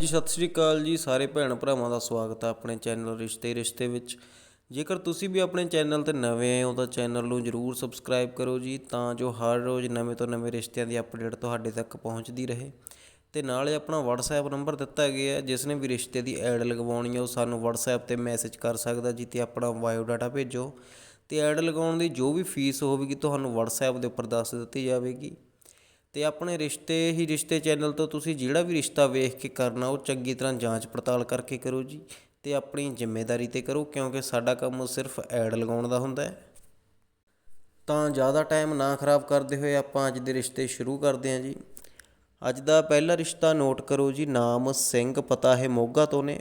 ਹਾਂਜੀ, ਸਤਿ ਸ੍ਰੀ ਅਕਾਲ ਜੀ। ਸਾਰੇ ਭੈਣ ਭਰਾਵਾਂ ਦਾ ਸਵਾਗਤ ਹੈ ਆਪਣੇ ਚੈਨਲ ਰਿਸ਼ਤੇ ਰਿਸ਼ਤੇ ਵਿੱਚ। ਜੇਕਰ ਤੁਸੀਂ ਵੀ ਆਪਣੇ ਚੈਨਲ ਤੇ ਨਵੇਂ ਆਏ ਹੋ ਤਾਂ ਚੈਨਲ ਨੂੰ ਜਰੂਰ ਸਬਸਕ੍ਰਾਈਬ ਕਰੋ ਜੀ, ਤਾਂ ਜੋ ਹਰ ਰੋਜ਼ ਨਵੇਂ ਤੋਂ ਨਵੇਂ ਰਿਸ਼ਤਿਆਂ ਦੀ ਅਪਡੇਟ ਤੁਹਾਡੇ ਤੱਕ ਪਹੁੰਚਦੀ ਰਹੇ। ਤੇ ਨਾਲੇ ਆਪਣਾ WhatsApp ਨੰਬਰ ਦਿੱਤਾ ਗਿਆ ਹੈ, ਜਿਸ ਨੇ ਵੀ ਰਿਸ਼ਤੇ ਦੀ ਐਡ ਲਗਵਾਉਣੀ ਹੈ, ਉਹ ਸਾਨੂੰ WhatsApp ਤੇ ਮੈਸੇਜ ਕਰ ਸਕਦਾ ਜੀ, ਤੇ ਆਪਣਾ ਬਾਇਓ ਡਾਟਾ ਭੇਜੋ। ਤੇ ਐਡ ਲਗਾਉਣ ਦੀ ਜੋ ਵੀ ਫੀਸ ਹੋਵੇਗੀ, ਤੁਹਾਨੂੰ WhatsApp ਦੇ ਉੱਪਰ ਦੱਸ ਦਿੱਤੀ ਜਾਵੇਗੀ। ਅਤੇ ਆਪਣੇ ਰਿਸ਼ਤੇ ਹੀ ਰਿਸ਼ਤੇ ਚੈਨਲ ਤੋਂ ਤੁਸੀਂ ਜਿਹੜਾ ਵੀ ਰਿਸ਼ਤਾ ਵੇਖ ਕੇ ਕਰਨਾ, ਉਹ ਚੰਗੀ ਤਰ੍ਹਾਂ ਜਾਂਚ ਪੜਤਾਲ ਕਰਕੇ ਕਰੋ ਜੀ ਅਤੇ ਆਪਣੀ ਜ਼ਿੰਮੇਵਾਰੀ ਤੇ ਕਰੋ, ਕਿਉਂਕਿ ਸਾਡਾ ਕੰਮ ਸਿਰਫ ਐਡ ਲਗਾਉਣ ਦਾ ਹੁੰਦਾ ਹੈ। ਤਾਂ ਜ਼ਿਆਦਾ ਟਾਈਮ ਨਾ ਖਰਾਬ ਕਰਦੇ ਹੋਏ ਆਪਾਂ ਅੱਜ ਦੇ ਰਿਸ਼ਤੇ ਸ਼ੁਰੂ ਕਰਦੇ ਹਾਂ ਜੀ। ਅੱਜ ਦਾ ਪਹਿਲਾ ਰਿਸ਼ਤਾ ਨੋਟ ਕਰੋ ਜੀ, ਨਾਮ ਸਿੰਘ, ਪਤਾ ਹੈ ਮੋਗਾ ਤੋਂ ਨੇ।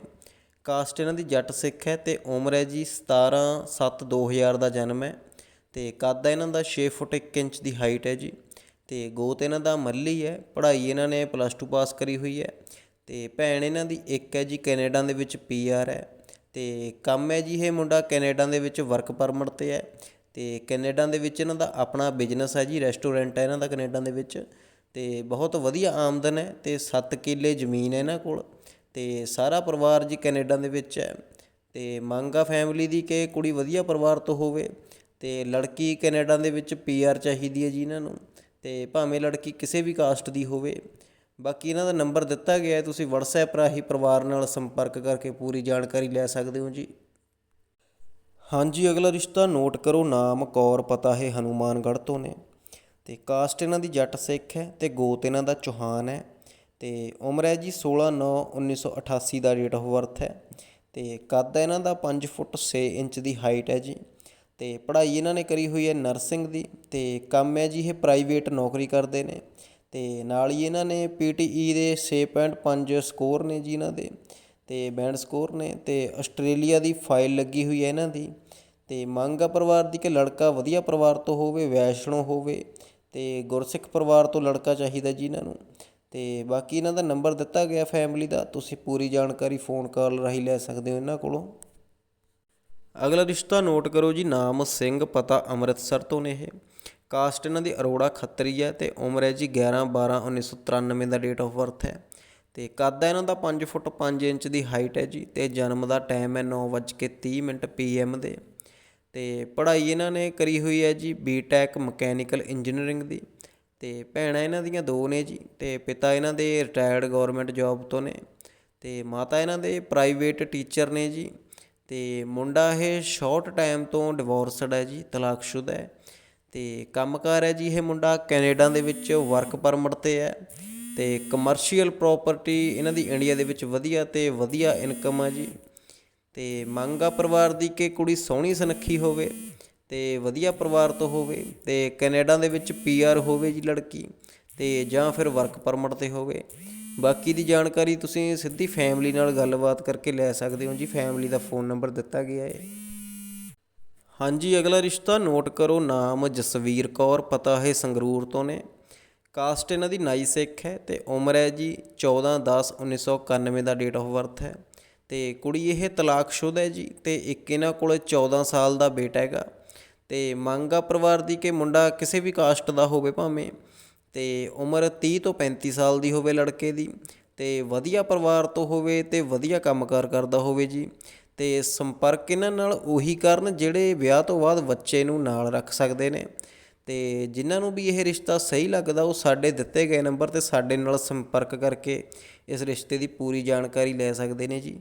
ਕਾਸਟ ਇਹਨਾਂ ਦੀ ਜੱਟ ਸਿੱਖ ਹੈ ਤੇ ਉਮਰ ਹੈ ਜੀ 17 7 2000 ਦਾ ਜਨਮ ਹੈ ਤੇ ਕੱਦ ਹੈ ਇਹਨਾਂ ਦਾ 6 ਫੁੱਟ 1 ਇੰਚ ਦੀ ਹਾਈਟ ਹੈ ਜੀ। ਅਤੇ ਗੋਤ ਇਹਨਾਂ ਦਾ ਮੱਲੀ ਹੈ, ਪੜ੍ਹਾਈ ਇਹਨਾਂ ਨੇ ਪਲੱਸ ਟੂ ਪਾਸ ਕਰੀ ਹੋਈ ਹੈ ਅਤੇ ਭੈਣ ਇਹਨਾਂ ਦੀ ਇੱਕ ਹੈ ਜੀ ਕੈਨੇਡਾ ਦੇ ਵਿੱਚ ਪੀ ਆਰ ਹੈ ਅਤੇ ਕੰਮ ਹੈ ਜੀ ਇਹ ਮੁੰਡਾ ਕੈਨੇਡਾ ਦੇ ਵਿੱਚ ਵਰਕ ਪਰਮਿਟ ਤੇ ਹੈ ਅਤੇ ਕੈਨੇਡਾ ਦੇ ਵਿੱਚ ਇਹਨਾਂ ਦਾ ਆਪਣਾ ਬਿਜ਼ਨਸ ਹੈ ਜੀ ਰੈਸਟੋਰੈਂਟ ਹੈ ਇਹਨਾਂ ਦਾ ਕੈਨੇਡਾ ਦੇ ਵਿੱਚ ਅਤੇ ਬਹੁਤ ਵਧੀਆ ਆਮਦਨ ਹੈ ਅਤੇ 7 ਕਿੱਲੇ ਜ਼ਮੀਨ ਹੈ ਇਹਨਾਂ ਕੋਲ ਅਤੇ ਸਾਰਾ ਪਰਿਵਾਰ ਜੀ ਕੈਨੇਡਾ ਦੇ ਵਿੱਚ ਹੈ ਅਤੇ ਮੰਗ ਆ ਫੈਮਿਲੀ ਦੀ ਕਿ ਕੁੜੀ ਵਧੀਆ ਪਰਿਵਾਰ ਤੋਂ ਹੋਵੇ ਅਤੇ ਲੜਕੀ ਕੈਨੇਡਾ ਦੇ ਵਿੱਚ ਪੀਆਰ ਚਾਹੀਦੀ ਹੈ ਜੀ ਇਹਨਾਂ ਨੂੰ। ਤੇ ਭਾਵੇਂ ਲੜਕੀ ਕਿਸੇ ਵੀ ਕਾਸਟ ਦੀ ਹੋਵੇ, ਬਾਕੀ ਇਹਨਾਂ ਦਾ ਨੰਬਰ ਦਿੱਤਾ ਗਿਆ ਹੈ, ਤੁਸੀਂ WhatsApp ਰਾਹੀਂ ਪਰਿਵਾਰ ਨਾਲ ਸੰਪਰਕ ਕਰਕੇ ਪੂਰੀ ਜਾਣਕਾਰੀ ਲੈ ਸਕਦੇ ਹੋ ਜੀ। ਹਾਂਜੀ, ਅਗਲਾ ਰਿਸ਼ਤਾ ਨੋਟ ਕਰੋ, ਨਾਮ, ਕੌਰ, ਪਤਾ ਹੈ ਹਨੂਮਾਨਗੜ੍ਹ ਤੋਂ ਨੇ। ਤੇ ਕਾਸਟ ਇਹਨਾਂ ਦੀ ਜੱਟ ਸਿੱਖ ਹੈ ਤੇ ਗੋਤ ਇਹਨਾਂ ਦਾ ਚੌਹਾਨ ਹੈ। ਤੇ ਉਮਰ ਹੈ ਜੀ 16 9 1988 ਦਾ ਡੇਟ ਆਫ ਬਰਥ ਹੈ। ਤੇ ਕੱਦ ਹੈ ਇਹਨਾਂ ਦਾ 5 ਫੁੱਟ 6 ਇੰਚ ਦੀ ਹਾਈਟ ਹੈ ਜੀ। ਅਤੇ ਪੜ੍ਹਾਈ ਇਹਨਾਂ ਨੇ ਕਰੀ ਹੋਈ ਹੈ ਨਰਸਿੰਗ ਦੀ ਅਤੇ ਕੰਮ ਹੈ ਜੀ ਇਹ ਪ੍ਰਾਈਵੇਟ ਨੌਕਰੀ ਕਰਦੇ ਨੇ ਅਤੇ ਨਾਲ ਹੀ ਇਹਨਾਂ ਨੇ ਪੀ ਟੀ ਈ ਦੇ 6.5 ਸਕੋਰ ਨੇ ਜੀ ਇਹਨਾਂ ਦੇ ਅਤੇ ਬੈਂਡ ਸਕੋਰ ਨੇ ਅਤੇ ਆਸਟ੍ਰੇਲੀਆ ਦੀ ਫਾਈਲ ਲੱਗੀ ਹੋਈ ਹੈ ਇਹਨਾਂ ਦੀ ਅਤੇ ਮੰਗ ਆ ਪਰਿਵਾਰ ਦੀ ਕਿ ਲੜਕਾ ਵਧੀਆ ਪਰਿਵਾਰ ਤੋਂ ਹੋਵੇ, ਵੈਸ਼ਨੋ ਹੋਵੇ ਅਤੇ ਗੁਰਸਿੱਖ ਪਰਿਵਾਰ ਤੋਂ ਲੜਕਾ ਚਾਹੀਦਾ ਜੀ ਇਹਨਾਂ ਨੂੰ ਅਤੇ ਬਾਕੀ ਇਹਨਾਂ ਦਾ ਨੰਬਰ ਦਿੱਤਾ ਗਿਆ ਫੈਮਿਲੀ ਦਾ, ਤੁਸੀਂ ਪੂਰੀ ਜਾਣਕਾਰੀ ਫੋਨ ਕਾਲ ਰਾਹੀਂ ਲੈ ਸਕਦੇ ਹੋ ਇਹਨਾਂ ਕੋਲੋਂ। ਅਗਲਾ ਰਿਸ਼ਤਾ ਨੋਟ ਕਰੋ ਜੀ, ਨਾਮ ਸਿੰਘ, ਪਤਾ ਅੰਮ੍ਰਿਤਸਰ ਤੋਂ ਨੇ ਇਹ। ਕਾਸਟ ਇਹਨਾਂ ਦੀ ਅਰੋੜਾ ਖੱਤਰੀ ਹੈ ਤੇ ਉਮਰ ਹੈ ਜੀ 11 12 1993 ਦਾ ਡੇਟ ਆਫ ਬਰਥ ਹੈ। ਤੇ ਕੱਦ ਹੈ ਇਹਨਾਂ ਦਾ 5 ਫੁੱਟ 5 ਇੰਚ ਦੀ ਹਾਈਟ ਹੈ ਜੀ ਤੇ ਜਨਮ ਦਾ ਟਾਈਮ ਹੈ 9:30 ਮਿੰਟ ਪੀਐਮ ਦੇ। ਤੇ ਪੜ੍ਹਾਈ ਇਹਨਾਂ ਨੇ ਕਰੀ ਹੋਈ ਹੈ ਜੀ ਬੀਟੈਕ ਮਕੈਨੀਕਲ ਇੰਜੀਨੀਅਰਿੰਗ ਦੀ। ਤੇ ਭੈਣਾਂ ਇਹਨਾਂ ਦੀਆਂ ਦੋ ਨੇ ਜੀ ਤੇ ਪਿਤਾ ਇਹਨਾਂ ਦੇ ਰਿਟਾਇਰਡ ਗਵਰਨਮੈਂਟ ਜੌਬ ਤੋਂ ਨੇ। ਤੇ ਮਾਤਾ ਇਹਨਾਂ ਦੇ ਪ੍ਰਾਈਵੇਟ ਟੀਚਰ ਨੇ ਜੀ। ਤੇ ਮੁੰਡਾ ਇਹ ਸ਼ਾਰਟ ਟਾਈਮ ਤੋਂ ਡਿਵੋਰਸਡ ਹੈ ਜੀ, ਤਲਾਕਸ਼ੁਦਾ ਹੈ ਤੇ ਕੰਮਕਾਰ ਹੈ ਜੀ ਇਹ ਮੁੰਡਾ ਕੈਨੇਡਾ ਦੇ ਵਿੱਚ ਵਰਕ ਪਰਮਿਟ ਤੇ ਹੈ ਤੇ ਕਮਰਸ਼ੀਅਲ ਪ੍ਰਾਪਰਟੀ ਇਹਨਾਂ ਦੀ ਇੰਡੀਆ ਦੇ ਵਿੱਚ ਵਧੀਆ ਤੇ ਵਧੀਆ ਇਨਕਮ ਆ ਜੀ ਤੇ ਮੰਗ ਆ ਪਰਿਵਾਰ ਦੀ ਕਿ ਕੁੜੀ ਸੋਹਣੀ ਸੁਨੱਖੀ ਹੋਵੇ ਤੇ ਵਧੀਆ ਪਰਿਵਾਰ ਤੋਂ ਹੋਵੇ ਤੇ ਕੈਨੇਡਾ ਦੇ ਵਿੱਚ ਪੀਆਰ ਹੋਵੇ ਜੀ ਲੜਕੀ ਤੇ ਜਾਂ ਫਿਰ ਵਰਕ ਪਰਮਿਟ ਤੇ ਹੋਵੇ। ਬਾਕੀ ਦੀ ਜਾਣਕਾਰੀ ਤੁਸੀਂ ਸਿੱਧੀ ਫੈਮਿਲੀ ਨਾਲ ਗੱਲਬਾਤ ਕਰਕੇ ਲੈ ਸਕਦੇ ਹੋ ਜੀ। ਫੈਮਿਲੀ ਦਾ ਫੋਨ ਨੰਬਰ ਦਿੱਤਾ ਗਿਆ ਹੈ। ਹਾਂਜੀ, ਅਗਲਾ ਰਿਸ਼ਤਾ ਨੋਟ ਕਰੋ। ਨਾਮ ਜਸਵੀਰ ਕੌਰ, ਪਤਾ ਹੈ ਸੰਗਰੂਰ ਤੋਂ ਨੇ। ਕਾਸਟ ਇਹਨਾਂ ਦੀ ਨਾਈ ਸਿੱਖ ਹੈ ਤੇ ਉਮਰ ਹੈ ਜੀ 14 10 1991 ਦਾ ਡੇਟ ਆਫ ਬਰਥ ਹੈ। ਤੇ ਕੁੜੀ ਇਹ ਤਲਾਕਸ਼ੁਦਾ ਹੈ ਜੀ ਤੇ ਇੱਕ ਇਹਨਾਂ ਕੋਲ 14 ਸਾਲ ਦਾ ਬੇਟਾ ਹੈਗਾ। ਤੇ ਮੰਗਾ ਪਰਿਵਾਰ ਦੀ ਕਿ ਮੁੰਡਾ ਕਿਸੇ ਵੀ ਕਾਸਟ ਦਾ ਹੋਵੇ ਭਾਵੇਂ। ਅਤੇ ਉਮਰ ਤੀਹ ਤੋਂ 35 ਸਾਲ ਦੀ ਹੋਵੇ ਲੜਕੇ ਦੀ ਅਤੇ ਵਧੀਆ ਪਰਿਵਾਰ ਤੋਂ ਹੋਵੇ ਅਤੇ ਵਧੀਆ ਕੰਮਕਾਰ ਕਰਦਾ ਹੋਵੇ ਜੀ ਅਤੇ ਸੰਪਰਕ ਇਹਨਾਂ ਨਾਲ ਉਹੀ ਕਰਨ ਜਿਹੜੇ ਵਿਆਹ ਤੋਂ ਬਾਅਦ ਬੱਚੇ ਨੂੰ ਨਾਲ ਰੱਖ ਸਕਦੇ ਨੇ ਅਤੇ ਜਿਨ੍ਹਾਂ ਨੂੰ ਵੀ ਇਹ ਰਿਸ਼ਤਾ ਸਹੀ ਲੱਗਦਾ ਉਹ ਸਾਡੇ ਦਿੱਤੇ ਗਏ ਨੰਬਰ ਤੇ ਸਾਡੇ ਨਾਲ ਸੰਪਰਕ ਕਰਕੇ ਇਸ ਰਿਸ਼ਤੇ ਦੀ ਪੂਰੀ ਜਾਣਕਾਰੀ ਲੈ ਸਕਦੇ ਨੇ ਜੀ।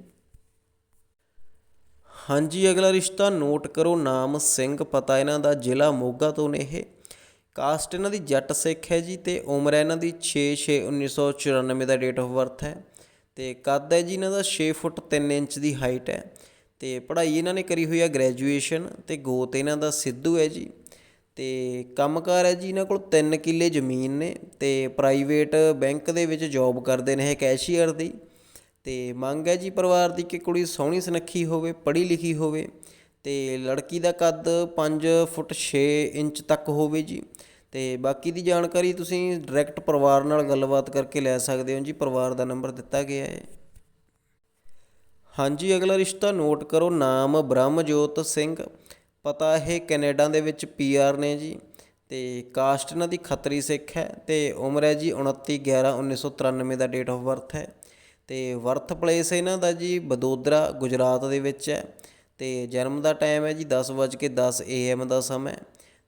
ਹਾਂਜੀ, ਅਗਲਾ ਰਿਸ਼ਤਾ ਨੋਟ ਕਰੋ, ਨਾਮ ਸਿੰਘ, ਪਤਾ ਇਹਨਾਂ ਦਾ ਜ਼ਿਲ੍ਹਾ ਮੋਗਾ ਤੋਂ ਨੇ ਇਹ। ਕਾਸਟ ਇਹਨਾਂ ਦੀ ਜੱਟ ਸਿੱਖ ਹੈ ਜੀ ਤੇ ਉਮਰ ਹੈ ਇਹਨਾਂ ਦੀ 6 6 1994 ਦਾ ਡੇਟ ਆਫ ਬਰਥ ਹੈ ਤੇ ਕੱਦ ਹੈ ਜੀ ਇਹਨਾਂ ਦਾ 6 ਫੁੱਟ 3 ਇੰਚ ਦੀ ਹਾਈਟ ਹੈ ਤੇ ਪੜ੍ਹਾਈ ਇਹਨਾਂ ਨੇ ਕਰੀ ਹੋਈ ਹੈ ਗ੍ਰੈਜੂਏਸ਼ਨ ਤੇ ਗੋਤ ਇਹਨਾਂ ਦਾ ਸਿੱਧੂ ਹੈ ਜੀ ਤੇ ਕੰਮਕਾਰ ਹੈ ਜੀ ਇਹਨਾਂ ਕੋਲ 3 ਕਿੱਲੇ ਜ਼ਮੀਨ ਨੇ ਤੇ ਪ੍ਰਾਈਵੇਟ ਬੈਂਕ ਦੇ ਵਿੱਚ ਜੌਬ ਕਰਦੇ ਨੇ ਇਹ ਕੈਸ਼ੀਅਰ ਦੀ ਤੇ ਮੰਗ ਹੈ ਜੀ ਪਰਿਵਾਰ ਦੀ ਕਿ ਕੁੜੀ ਸੋਹਣੀ ਸੁਨੱਖੀ ਹੋਵੇ, ਪੜ੍ਹੀ ਲਿਖੀ ਹੋਵੇ ਤੇ ਲੜਕੀ ਦਾ ਕੱਦ 5 ਫੁੱਟ 6 ਇੰਚ ਤੱਕ ਹੋਵੇ ਜੀ। ਤੇ ਬਾਕੀ ਦੀ ਜਾਣਕਾਰੀ ਤੁਸੀਂ ਡਾਇਰੈਕਟ ਪਰਿਵਾਰ ਨਾਲ ਗੱਲਬਾਤ ਕਰਕੇ ਲੈ ਸਕਦੇ ਹੋ ਜੀ, ਪਰਿਵਾਰ ਦਾ ਨੰਬਰ ਦਿੱਤਾ ਗਿਆ ਹੈ। ਹਾਂਜੀ, ਅਗਲਾ ਰਿਸ਼ਤਾ ਨੋਟ ਕਰੋ, ਨਾਮ ਬ੍ਰਹਮਜੋਤ ਸਿੰਘ, ਪਤਾ ਇਹ ਕੈਨੇਡਾ ਦੇ ਵਿੱਚ ਪੀਆਰ ਨੇ ਜੀ, ਤੇ ਕਾਸਟ ਇਹਨਾਂ ਦੀ ਖੱਤਰੀ ਸਿੱਖ ਹੈ, ਤੇ ਉਮਰ ਹੈ ਜੀ 29 11 1993 ਦਾ ਡੇਟ ਆਫ ਬਰਥ ਹੈ। ਤੇ ਵਰਥ ਪਲੇਸ ਇਹਨਾਂ ਦਾ ਜੀ ਬਦੋਦਰਾ ਗੁਜਰਾਤ ਦੇ ਵਿੱਚ ਹੈ, ਤੇ ਜਨਮ ਦਾ ਟਾਈਮ ਹੈ ਜੀ 10:10 ਏਐਮ ਦਾ ਸਮਾਂ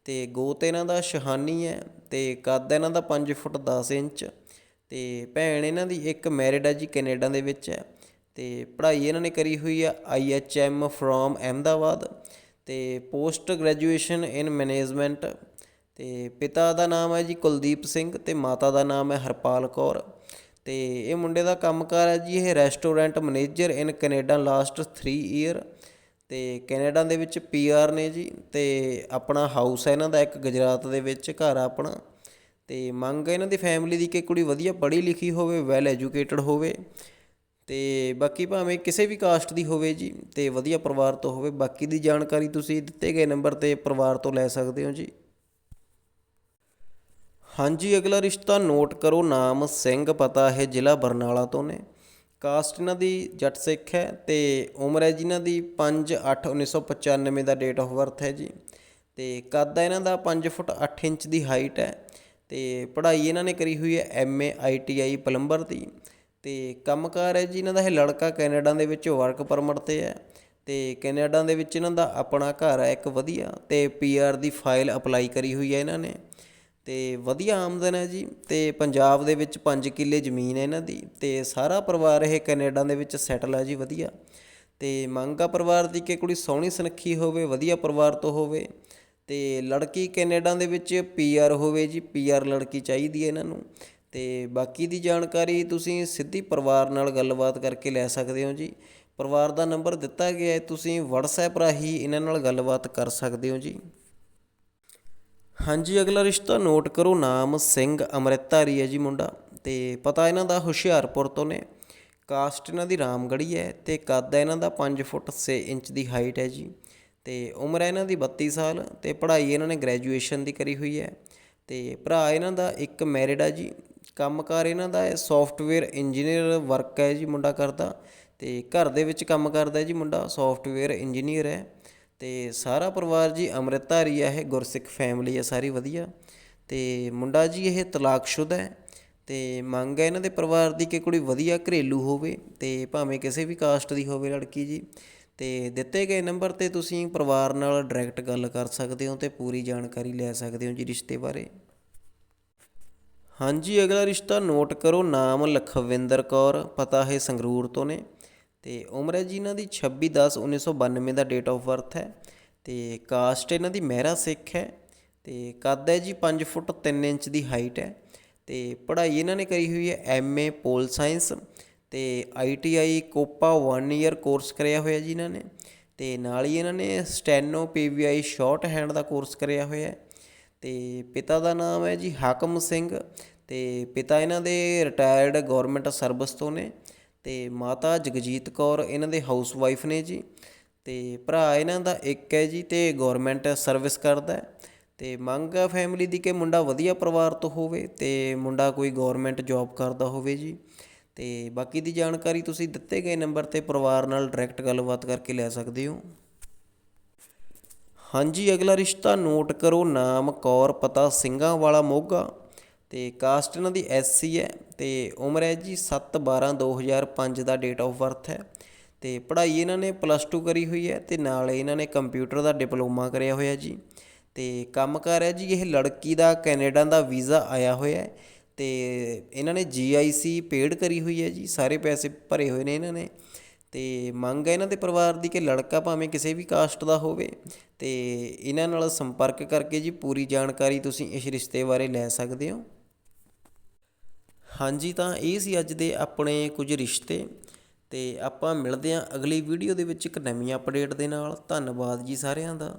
ਅਤੇ ਗੋਤ ਇਹਨਾਂ ਦਾ ਸ਼ਹਾਨੀ ਹੈ ਅਤੇ ਕੱਦ ਇਹਨਾਂ ਦਾ ਪੰਜ ਫੁੱਟ ਦਸ ਇੰਚ ਅਤੇ ਭੈਣ ਇਹਨਾਂ ਦੀ ਇੱਕ ਮੈਰਿਡ ਹੈ ਜੀ ਕੈਨੇਡਾ ਦੇ ਵਿੱਚ ਹੈ ਅਤੇ ਪੜ੍ਹਾਈ ਇਹਨਾਂ ਨੇ ਕਰੀ ਹੋਈ ਹੈ ਆਈਐਚਐਮ ਫਰੋਮ ਅਹਿਮਦਾਬਾਦ ਅਤੇ ਪੋਸਟ ਗ੍ਰੈਜੂਏਸ਼ਨ ਇਨ ਮੈਨੇਜਮੈਂਟ ਅਤੇ ਪਿਤਾ ਦਾ ਨਾਮ ਹੈ ਜੀ ਕੁਲਦੀਪ ਸਿੰਘ ਅਤੇ ਮਾਤਾ ਦਾ ਨਾਮ ਹੈ ਹਰਪਾਲ ਕੌਰ ਅਤੇ ਇਹ ਮੁੰਡੇ ਦਾ ਕੰਮਕਾਰ ਹੈ ਜੀ ਇਹ restaurant manager in Canada last 3 year ਤੇ ਕੈਨੇਡਾ ਦੇ ਵਿੱਚ ਪੀਆਰ ਨੇ ਜੀ ਤੇ ਆਪਣਾ ਹਾਊਸ ਹੈ ਇਹਨਾਂ ਦਾ, ਇੱਕ ਗੁਜਰਾਤ ਦੇ ਵਿੱਚ ਘਰ ਆ ਆਪਣਾ। ਤੇ ਮੰਗ ਹੈ ਇਹਨਾਂ ਦੀ ਫੈਮਿਲੀ ਦੀ ਕਿ ਕੁੜੀ ਵਧੀਆ ਪੜ੍ਹੀ ਲਿਖੀ ਹੋਵੇ ਵੈਲ ਐਜੂਕੇਟਡ ਹੋਵੇ ਤੇ ਬਾਕੀ ਭਾਵੇਂ ਕਿਸੇ ਵੀ ਕਾਸਟ ਦੀ ਹੋਵੇ ਜੀ ਤੇ ਵਧੀਆ ਪਰਿਵਾਰ ਤੋਂ ਹੋਵੇ। ਬਾਕੀ ਦੀ ਜਾਣਕਾਰੀ ਤੁਸੀਂ ਦਿੱਤੇ ਗਏ ਨੰਬਰ ਤੇ ਪਰਿਵਾਰ ਤੋਂ ਲੈ ਸਕਦੇ ਹੋ ਜੀ। ਹਾਂਜੀ, ਅਗਲਾ ਰਿਸ਼ਤਾ ਨੋਟ ਕਰੋ, ਨਾਮ ਸਿੰਘ, ਪਤਾ ਹੈ ਜ਼ਿਲ੍ਹਾ ਬਰਨਾਲਾ ਤੋਂ ਨੇ। ਕਾਸਟ ਇਹਨਾਂ ਦੀ ਜੱਟ ਸਿੱਖ ਹੈ ਤੇ ਉਮਰ ਹੈ ਜੀ ਇਹਨਾਂ ਦੀ 5/8/1995 ਦਾ ਡੇਟ ਆਫ ਬਰਥ ਹੈ ਜੀ। ਤੇ ਕੱਦ ਹੈ ਇਹਨਾਂ ਦਾ 5 ਫੁੱਟ 8 ਇੰਚ ਦੀ ਹਾਈਟ ਹੈ ਤੇ ਪੜ੍ਹਾਈ ਇਹਨਾਂ ਨੇ ਕਰੀ ਹੋਈ ਹੈ ਐਮਏ ਆਈਟੀਆਈ ਪਲੰਬਰ ਦੀ। ਤੇ ਕੰਮਕਾਰ ਹੈ ਜੀ ਇਹਨਾਂ ਦਾ ਇਹ ਲੜਕਾ ਕੈਨੇਡਾ ਦੇ ਵਿੱਚ ਵਰਕ ਪਰਮਿਟ ਤੇ ਹੈ ਤੇ ਕੈਨੇਡਾ ਦੇ ਵਿੱਚ ਇਹਨਾਂ ਦਾ ਆਪਣਾ ਘਰ ਹੈ ਇੱਕ ਵਧੀਆ ਤੇ ਪੀਆਰ ਦੀ ਫਾਈਲ ਅਪਲਾਈ ਕਰੀ ਹੋਈ ਹੈ ਇਹਨਾਂ ਨੇ। ਅਤੇ ਵਧੀਆ ਆਮਦਨ ਹੈ ਜੀ ਅਤੇ ਪੰਜਾਬ ਦੇ ਵਿੱਚ ਪੰਜ ਕਿੱਲੇ ਜ਼ਮੀਨ ਹੈ ਇਹਨਾਂ ਦੀ ਅਤੇ ਸਾਰਾ ਪਰਿਵਾਰ ਇਹ ਕੈਨੇਡਾ ਦੇ ਵਿੱਚ ਸੈਟਲ ਹੈ ਜੀ, ਵਧੀਆ। ਅਤੇ ਮੰਗ ਆ ਪਰਿਵਾਰ ਦੀ ਕਿ ਕੁੜੀ ਸੋਹਣੀ ਸੁਨੱਖੀ ਹੋਵੇ, ਵਧੀਆ ਪਰਿਵਾਰ ਤੋਂ ਹੋਵੇ ਅਤੇ ਲੜਕੀ ਕੈਨੇਡਾ ਦੇ ਵਿੱਚ ਪੀਆਰ ਹੋਵੇ ਜੀ ਪੀਆਰ ਲੜਕੀ ਚਾਹੀਦੀ ਹੈ ਇਹਨਾਂ ਨੂੰ। ਅਤੇ ਬਾਕੀ ਦੀ ਜਾਣਕਾਰੀ ਤੁਸੀਂ ਸਿੱਧੀ ਪਰਿਵਾਰ ਨਾਲ ਗੱਲਬਾਤ ਕਰਕੇ ਲੈ ਸਕਦੇ ਹੋ ਜੀ। ਪਰਿਵਾਰ ਦਾ ਨੰਬਰ ਦਿੱਤਾ ਗਿਆ ਹੈ, ਤੁਸੀਂ WhatsApp ਰਾਹੀਂ ਇਹਨਾਂ ਨਾਲ ਗੱਲਬਾਤ ਕਰ ਸਕਦੇ ਹੋ ਜੀ। ਹਾਂਜੀ, ਅਗਲਾ ਰਿਸ਼ਤਾ ਨੋਟ ਕਰੋ, ਨਾਮ ਸਿੰਘ ਅੰਮ੍ਰਿਤਧਾਰੀ ਹੈ ਜੀ ਮੁੰਡਾ। ਤੇ ਪਤਾ ਇਹਨਾਂ ਦਾ ਹੁਸ਼ਿਆਰਪੁਰ ਤੋਂ ਨੇ। ਕਾਸਟ ਇਹਨਾਂ ਦੀ ਰਾਮਗੜੀ ਹੈ ਤੇ ਕੱਦ ਹੈ ਇਹਨਾਂ ਦਾ 5 ਫੁੱਟ 6 ਇੰਚ ਦੀ ਹਾਈਟ ਹੈ ਜੀ। ਤੇ ਉਮਰ ਹੈ ਇਹਨਾਂ ਦੀ 32 ਸਾਲ ਤੇ ਪੜ੍ਹਾਈ ਇਹਨਾਂ ਨੇ ਗ੍ਰੈਜੂਏਸ਼ਨ ਦੀ ਕਰੀ ਹੋਈ ਹੈ। ਤੇ ਭਰਾ ਇਹਨਾਂ ਦਾ ਇੱਕ ਮੈਰਿਡ ਹੈ ਜੀ। ਕੰਮਕਾਰ ਇਹਨਾਂ ਦਾ ਹੈ ਸੌਫਟਵੇਅਰ ਇੰਜੀਨੀਅਰ ਵਰਕ ਹੈ ਜੀ ਮੁੰਡਾ ਕਰਦਾ। ਤੇ ਘਰ ਦੇ ਵਿੱਚ ਕੰਮ ਕਰਦਾ ਜੀ ਮੁੰਡਾ ਸੌਫਟਵੇਅਰ ਇੰਜੀਨੀਅਰ ਹੈ। ਤੇ ਸਾਰਾ ਪਰਿਵਾਰ ਜੀ ਅੰਮ੍ਰਿਤਧਾਰੀ ਹੈ ਇਹ ਗੁਰਸਿੱਖ ਫੈਮਿਲੀ ਹੈ ਸਾਰੀ ਵਧੀਆ। ਤੇ ਮੁੰਡਾ ਜੀ ਇਹ ਤਲਾਕਸ਼ੁਦਾ ਹੈ ਤੇ ਮੰਗ ਹੈ ਇਹਨਾਂ ਦੇ ਪਰਿਵਾਰ ਦੀ ਕਿ ਕੁੜੀ ਵਧੀਆ ਘਰੇਲੂ ਹੋਵੇ ਤੇ ਭਾਵੇਂ ਕਿਸੇ ਵੀ ਕਾਸਟ ਦੀ ਹੋਵੇ ਲੜਕੀ ਜੀ। ਤੇ ਦਿੱਤੇ ਗਏ ਨੰਬਰ ਤੇ ਤੁਸੀਂ ਪਰਿਵਾਰ ਨਾਲ ਡਾਇਰੈਕਟ ਗੱਲ ਕਰ ਸਕਦੇ ਹੋ ਤੇ ਪੂਰੀ ਜਾਣਕਾਰੀ ਲੈ ਸਕਦੇ ਹੋ ਜੀ ਰਿਸ਼ਤੇ ਬਾਰੇ। ਹਾਂਜੀ, ਅਗਲਾ ਰਿਸ਼ਤਾ ਨੋਟ ਕਰੋ, ਨਾਮ ਲਖਵਿੰਦਰ ਕੌਰ, ਪਤਾ ਹੈ ਸੰਗਰੂਰ ਤੋਂ ਨੇ। ਤੇ ਉਮਰ ਹੈ ਜੀ ਇਹਨਾਂ ਦੀ 26/10/1992 ਦਾ ਡੇਟ ਆਫ ਬਰਥ ਹੈ ਤੇ ਕਾਸਟ ਇਹਨਾਂ ਦੀ ਮਹਿਰਾ ਸਿੱਖ ਹੈ ਤੇ ਕੱਦ ਹੈ ਜੀ 5 ਫੁੱਟ 3 ਇੰਚ ਦੀ ਹਾਈਟ ਹੈ ਤੇ ਪੜ੍ਹਾਈ ਇਹਨਾਂ ਨੇ ਕਰੀ ਹੋਈ ਹੈ ਐਮਏ ਪੋਲ ਸਾਇੰਸ ਤੇ ਆਈਟੀਆਈ ਕੋਪਾ 1 ਇਅਰ ਕੋਰਸ ਕਰਿਆ ਹੋਇਆ ਜੀ ਇਹਨਾਂ ਨੇ ਤੇ ਨਾਲ ਹੀ ਇਹਨਾਂ ਨੇ ਸਟੈਨੋ ਪੀਵੀਆਈ ਸ਼ਾਰਟ ਹੈਂਡ ਦਾ ਕੋਰਸ ਕਰਿਆ ਹੋਇਆ ਹੈ ਤੇ ਪਿਤਾ ਦਾ ਨਾਮ ਹੈ ਜੀ ਹਾਕਮ ਸਿੰਘ ਤੇ ਪਿਤਾ ਇਹਨਾਂ ਦੇ ਰਿਟਾਇਰਡ ਗਵਰਨਮੈਂਟ ਸਰਵਿਸ ਤੋਂ ਨੇ ਅਤੇ ਮਾਤਾ ਜਗਜੀਤ ਕੌਰ ਇਹਨਾਂ ਦੇ ਹਾਊਸ ਵਾਈਫ ਨੇ ਜੀ ਅਤੇ ਭਰਾ ਇਹਨਾਂ ਦਾ ਇੱਕ ਹੈ ਜੀ ਅਤੇ ਗੌਰਮੈਂਟ ਸਰਵਿਸ ਕਰਦਾ ਅਤੇ ਮੰਗ ਆ ਫੈਮਿਲੀ ਦੀ ਕਿ ਮੁੰਡਾ ਵਧੀਆ ਪਰਿਵਾਰ ਤੋਂ ਹੋਵੇ ਅਤੇ ਮੁੰਡਾ ਕੋਈ ਗੌਰਮੈਂਟ ਜੌਬ ਕਰਦਾ ਹੋਵੇ ਜੀ। ਅਤੇ ਬਾਕੀ ਦੀ ਜਾਣਕਾਰੀ ਤੁਸੀਂ ਦਿੱਤੇ ਗਏ ਨੰਬਰ ਤੇ ਪਰਿਵਾਰ ਨਾਲ ਡਾਇਰੈਕਟ ਗੱਲਬਾਤ ਕਰਕੇ ਲੈ ਸਕਦੇ ਹੋ। ਹਾਂਜੀ, ਅਗਲਾ ਰਿਸ਼ਤਾ ਨੋਟ ਕਰੋ, ਨਾਮ ਕੌਰ ਪਤਾ ਸਿੰਘਾਂ ਵਾਲਾ ਮੋਗਾ। ਤੇ ਕਾਸਟ ਇਹਨਾਂ ਦੀ ਐਸਸੀ ਹੈ ਤੇ ਉਮਰ ਹੈ ਜੀ 7/12/2005 ਦਾ ਡੇਟ ਆਫ ਬਰਥ ਹੈ ਤੇ ਪੜ੍ਹਾਈ ਇਹਨਾਂ ਨੇ ਪਲੱਸ 2 ਕਰੀ ਹੋਈ ਹੈ ਤੇ ਨਾਲ ਇਹਨਾਂ ਨੇ ਕੰਪਿਊਟਰ ਦਾ ਡਿਪਲੋਮਾ ਕਰਿਆ ਹੋਇਆ ਜੀ ਤੇ ਕੰਮਕਾਰ ਹੈ ਜੀ ਇਹ ਲੜਕੀ ਦਾ ਕੈਨੇਡਾ ਦਾ ਵੀਜ਼ਾ ਆਇਆ ਹੋਇਆ ਹੈ ਤੇ ਇਹਨਾਂ ਨੇ ਜੀਆਈਸੀ ਪੇਡ ਕਰੀ ਹੋਈ ਹੈ ਜੀ, ਸਾਰੇ ਪੈਸੇ ਭਰੇ ਹੋਏ ਨੇ ਇਹਨਾਂ ਨੇ ਤੇ ਮੰਗ ਹੈ ਇਹਨਾਂ ਦੇ ਪਰਿਵਾਰ ਦੀ ਕਿ ਲੜਕਾ ਭਾਵੇਂ ਕਿਸੇ ਵੀ ਕਾਸਟ ਦਾ ਹੋਵੇ ਤੇ ਇਹਨਾਂ ਨਾਲ ਸੰਪਰਕ ਕਰਕੇ ਜੀ ਪੂਰੀ ਜਾਣਕਾਰੀ ਤੁਸੀਂ ਇਸ ਰਿਸ਼ਤੇ ਬਾਰੇ ਲੈ ਸਕਦੇ ਹੋ। ਹਾਂਜੀ, ਤਾਂ ਇਹ ਸੀ ਅੱਜ ਦੇ ਆਪਣੇ ਕੁਝ ਰਿਸ਼ਤੇ ਅਤੇ ਆਪਾਂ ਮਿਲਦੇ ਹਾਂ ਅਗਲੀ ਵੀਡੀਓ ਦੇ ਵਿੱਚ ਇੱਕ ਨਵੀਂ ਅਪਡੇਟ ਦੇ ਨਾਲ। ਧੰਨਵਾਦ ਜੀ ਸਾਰਿਆਂ ਦਾ।